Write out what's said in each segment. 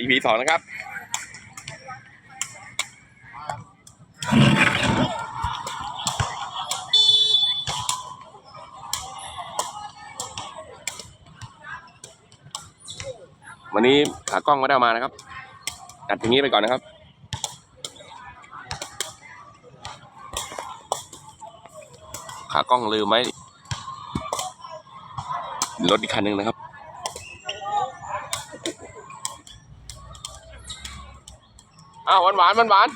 EP สองนะครับวันนี้ขากล้องไม่ได้มานะครับอัดอย่างนี้ไปก่อนนะครับ ขากล้องลืมไว้รถอีกคันหนึ่งนะครับ อ้าวหวานหวานหวานหวาน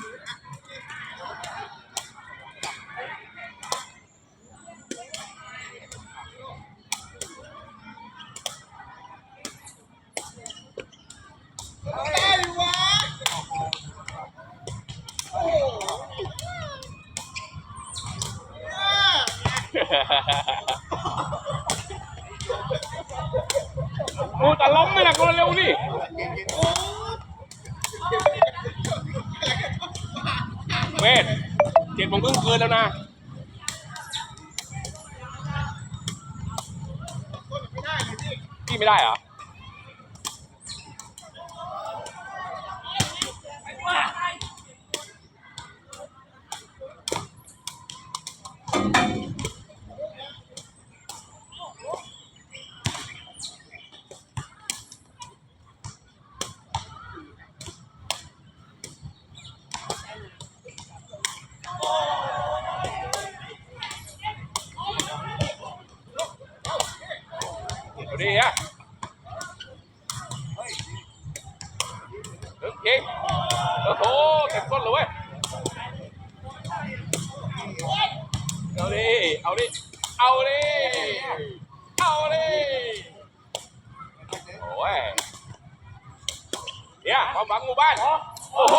โอ้แต่ล้มไม่หนักเร็วนี่เวท เจ็ดโมงครึ่งคืนแล้วนะพี่ไม่ได้เหรอ เอาดีอะโอเคโอ้โห เต็มก้นเลยเว้ย เอาดิ เอาดิ เอาดิ เอาดิโอ้ยเนี่ยความหวังหมู่บ้าน โอ้โห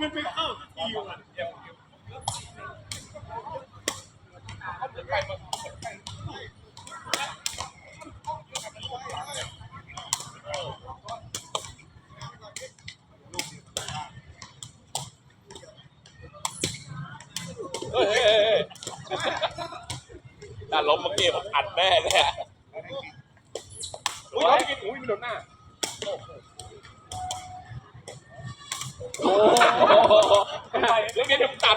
มันไม่เข้าทีว่ะ เฮ้ยเฮ้ยเฮ้ยเฮ้ย ถ้าล้มเมื่อกี้ผมอัดแน่เนี่ยอุ้ยล้มกินอุ้ยมันโดนหน้าโอ้โหแล้วเนี่ยเดี๋ยวผมตัด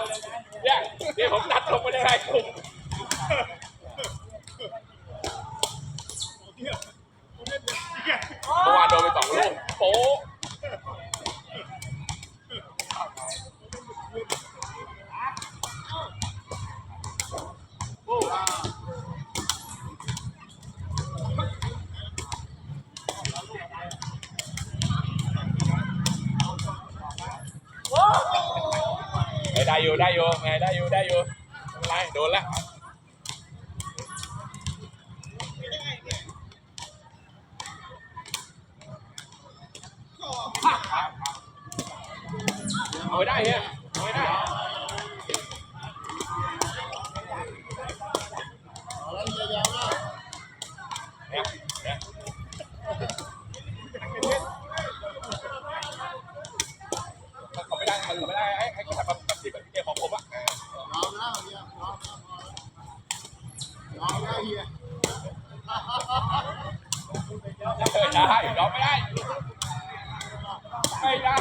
เนี่ยเดี๋ยวผมตัดลงไปได้ไงกลุ่มเมื่อวานโดนไปสองลูกโป๊ะเฮ้ย ได้อยู่ได้อยู่ไงได้อยู่ได้อยู่ไม่เป็นไรโดนแล้วเอาได้เนี่ยเอาไปได้เนี่ยเนี่ยเขาไม่ได้เขาไม่ได้ให้ให้เขาทำ เฮียยอมแล้วยอมแล้วเฮียได้ยอมไม่ได้ ไม่ได้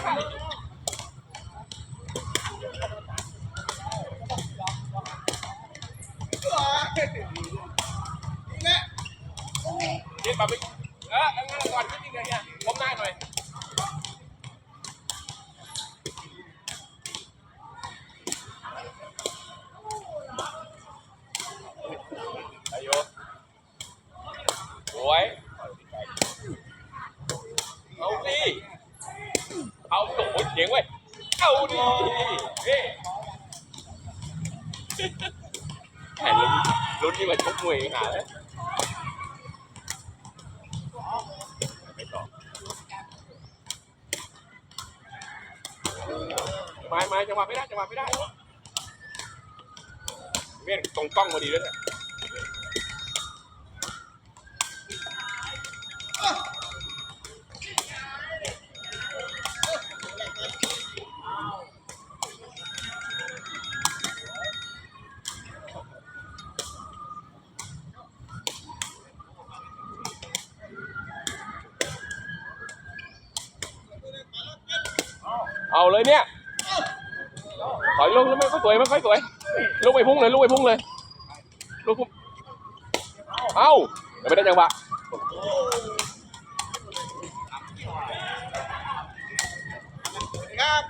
เรียกมาไปเอองั้นก่อนนิดนึงเนี่ยก้มหน้าหน่อยอายุสวยเอาดิเอาโอ้โหเสียงเว้ยเอาดิเฮ้แข่ลุ้นลุ้นนี่มันชกม วยหาเลยไม่ต่อมามาจังหวะไม่ได้จังหวะไม่ได้เวียนตรงกล้องพอดีด้วยเนี่ย เอาเลยเนี่ยถอยลงแล้วไม่ค่อยสวยไม่ค่อยสวยลูกไปพุ่งเลยลูกไปพุ่งเลยลูกพุ่งเอ้าเดี๋ยวไม่ได้จังหวะครับ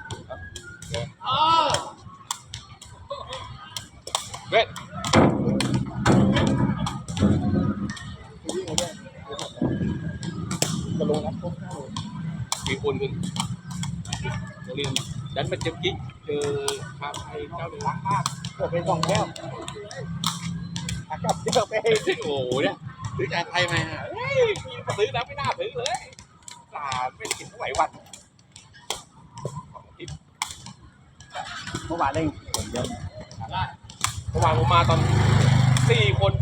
อ๋อเว้ยมีคนขึ้น โรงเรียนดันมาเจอกิ๊กเจอทางไทยเจ้าหนึ่งรักมากเกิดเป็นสองแก้วกลับเจอไปโอ้โหเนี่ยซื้อจากไทยมาฮะเฮ้ยกินมาซื้อแล้วไม่น่าซื้อเลยตาไม่ได้กินเท่าไหร่วันสองอาทิตย์เมื่อวานเล่นผมเยอะเมื่อวานผมมาตอนสี่คน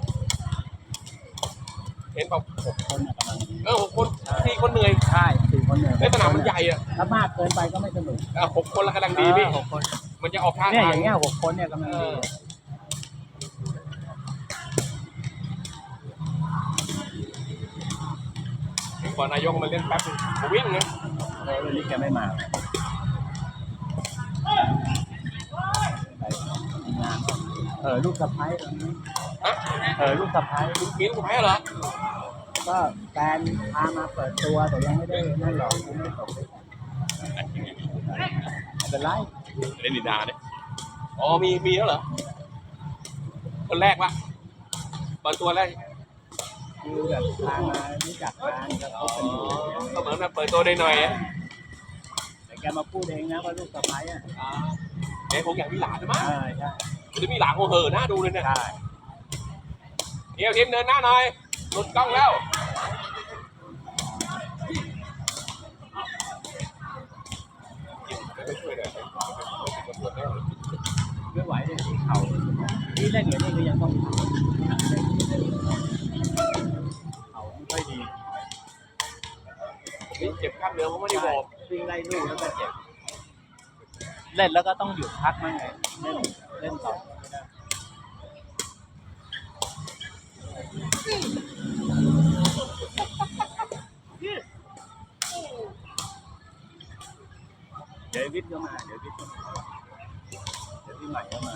เห็นเปล่าหกคนกำลังเออหกคนสี่คนเหนื่อยใช่สี่ คนเนี่ยในสนามมันใหญ่อะถ้ามากเกินไปก็ไม่สนุกอะหกคนละกำลังดีพี่ หกคนมันจะออกท่าเนี่ยทาอง ย่างเงี้ยหกคนเนี่ยกำลังดีเห็นก่อนนายกมาเล่นแป๊บนึงผมวิ่งนะเออวันนี้แกไม่มาไปงานเออลูกสะพ้ายตอนนี้ ฮะเออลูกสะพ้ายมีลูกแพ้เหรอ ก็แฟนพามาเปิดตัวแต่ยังไม่ได้นั่นหรอกยังไม่ได้ตกไม่เป็นไรเล่นดินดาเนี่ยอ๋อมีมีแล้วเหรอคนแรกวะเปิดตัวแรกคือแบบพามารู้จักกันแล้วอ๋เขาอเป็นอยู่ก็เหมือนมาเปิดตัวได้หน่อยอะแต่แกมาพูดเองนะว่าลูกสะพ้ายอะเอ๊ะผมอยากมีหลานนะมั้งใช่ใช่มันจะมีหลานโอเหอะน่าดูเลยเนี่ยใช่เดี๋ยวทีมเดินหน้าหน่อย หลุดกล้องแล้วไม่ไหวเลยที่เขาที่เล่นอย่างนี้ก็ยังต้องเขาไม่ค่อยดีนี่เจ็บกล้ามเนื้อผมไม่ได้บอกวิ่งไล่ลูกแล้วก็เจ็บ เล่นแล้วก็ต้องหยุดพักมั่งไงเล่นเล่นต่อไม่ได้ เดี๋ยววิทย์ก็มา เดี๋ยววิทย์ก็มาเดี๋ยวพี่ใหม่ก็มา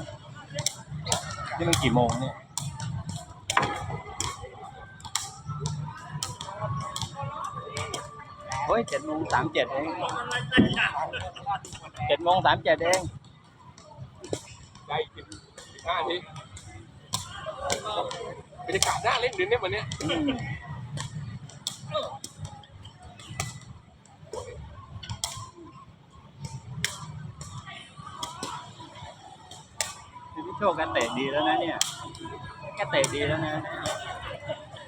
นี่มันกี่โมงเนี่ยเฮ้ยเจ็ดโมงสามเจ็ดเองเจ็ดโมงสามเจ็ดเองได้กินห้าทีบรรยากาศน่าเล่นเดือนนี้วันเนี้ย ชคแกันเตะดีแล้วนะเนี่ยแกเตะดีแล้วนะ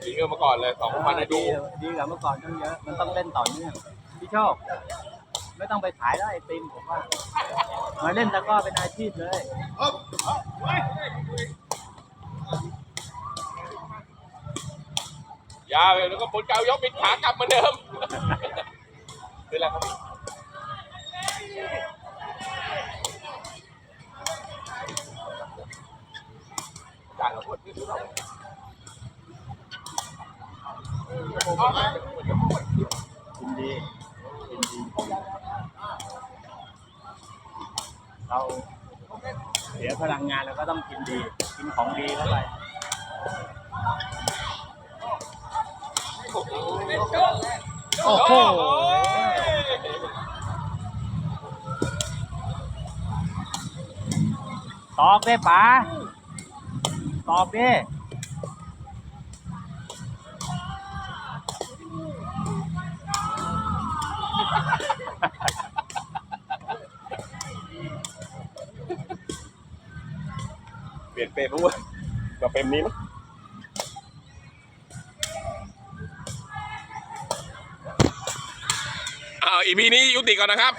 ดีเออมาก่อนเลยสองวันนะดูดีดีกว่าเมื่อก่อนตั้งเยอะ มันต้องเล่นต่อเนื่องพี่โชคไม่ต้องไปขายแล้วไอติมผมว่ามาเล่นตะกร้อเป็นอาชีพเลยยาวเลยแล้วก็ผลเก่ายกปิดขากลับเหมือนเดิมเป็นไรครับ ยเราหมดกินดีกินดีเราเสียพลังงานเราก็ต้องกินดี กินของดีเข้าไปโอ้โหตอบได้ป๋า ตอบดิเปลี่ยนเปรมมั้งเว้ยกับเปรมนี้มั้งอ้าวอีพีนี้ยุติก่อนนะครับ